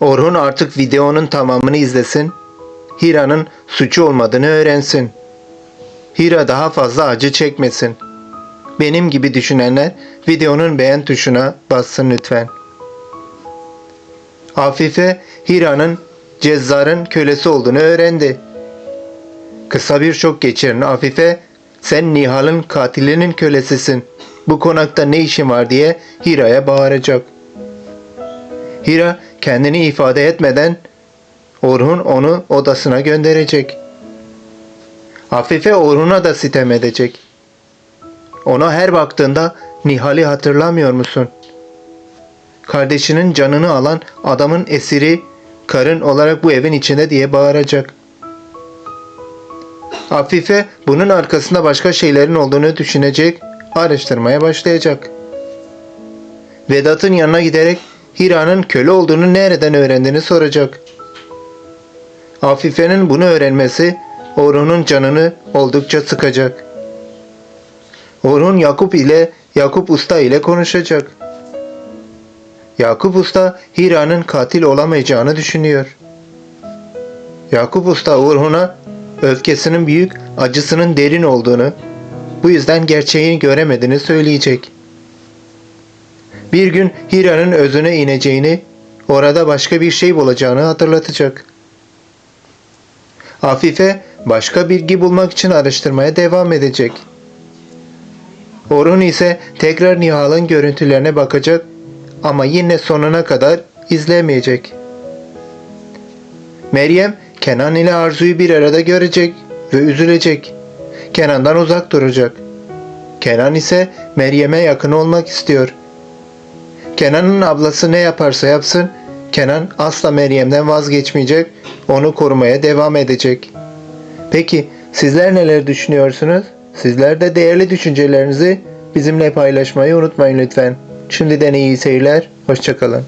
Orhun artık videonun tamamını izlesin. Hira'nın suçu olmadığını öğrensin. Hira daha fazla acı çekmesin. Benim gibi düşünenler videonun beğen tuşuna bassın lütfen. Afife Hira'nın Cezzar'ın kölesi olduğunu öğrendi. Kısa bir şok geçiren Afife sen Nihal'ın katilinin kölesisin. Bu konakta ne işin var diye Hira'ya bağıracak. Hira kendini ifade etmeden Orhun onu odasına gönderecek. Afife Orhun'a da sitem edecek. Ona her baktığında Nihal'i hatırlamıyor musun? Kardeşinin canını alan adamın esiri karın olarak bu evin içinde diye bağıracak. Afife bunun arkasında başka şeylerin olduğunu düşünecek, araştırmaya başlayacak. Vedat'ın yanına giderek Hira'nın köle olduğunu nereden öğrendiğini soracak. Afife'nin bunu öğrenmesi Orhun'un canını oldukça sıkacak. Orhun Yakup ile Yakup Usta ile konuşacak. Yakup Usta Hira'nın katil olamayacağını düşünüyor. Yakup Usta Orhun'a öfkesinin büyük, acısının derin olduğunu, bu yüzden gerçeğini göremediğini söyleyecek. Bir gün Hira'nın özüne ineceğini, orada başka bir şey bulacağını hatırlatacak. Afife başka bilgi bulmak için araştırmaya devam edecek. Orhun ise tekrar Nihal'ın görüntülerine bakacak ama yine sonuna kadar izlemeyecek. Meryem Kenan ile Arzu'yu bir arada görecek ve üzülecek. Kenan'dan uzak duracak. Kenan ise Meryem'e yakın olmak istiyor. Kenan'ın ablası ne yaparsa yapsın, Kenan asla Meryem'den vazgeçmeyecek, onu korumaya devam edecek. Peki sizler neler düşünüyorsunuz? Sizler de değerli düşüncelerinizi bizimle paylaşmayı unutmayın lütfen. Şimdiden iyi seyirler, hoşçakalın.